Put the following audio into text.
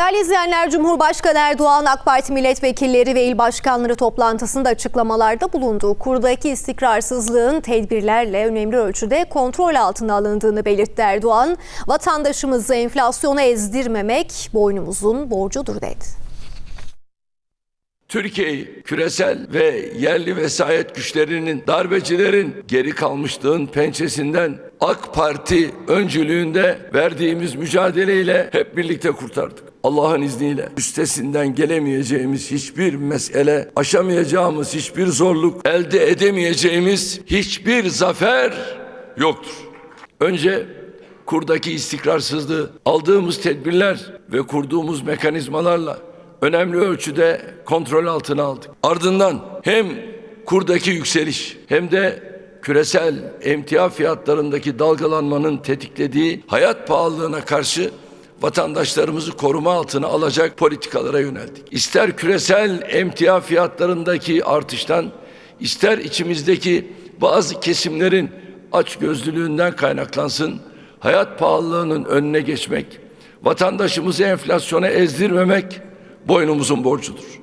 Değerli izleyenler, Cumhurbaşkanı Erdoğan AK Parti milletvekilleri ve il başkanları toplantısında açıklamalarda bulundu. Kurdaki istikrarsızlığın tedbirlerle önemli ölçüde kontrol altına alındığını belirtti Erdoğan. Vatandaşımızı enflasyona ezdirmemek boynumuzun borcudur dedi. Türkiye'yi küresel ve yerli vesayet güçlerinin darbecilerin geri kalmışlığın pençesinden AK Parti öncülüğünde verdiğimiz mücadeleyle hep birlikte kurtardık. Allah'ın izniyle üstesinden gelemeyeceğimiz hiçbir mesele, aşamayacağımız hiçbir zorluk, elde edemeyeceğimiz hiçbir zafer yoktur. Önce kurdaki istikrarsızlığı aldığımız tedbirler ve kurduğumuz mekanizmalarla önemli ölçüde kontrol altına aldık. Ardından hem kurdaki yükseliş hem de küresel emtia fiyatlarındaki dalgalanmanın tetiklediği hayat pahalılığına karşı vatandaşlarımızı koruma altına alacak politikalara yöneldik. İster küresel emtia fiyatlarındaki artıştan, ister içimizdeki bazı kesimlerin açgözlülüğünden kaynaklansın, hayat pahalılığının önüne geçmek, vatandaşımızı enflasyona ezdirmemek boynumuzun borcudur.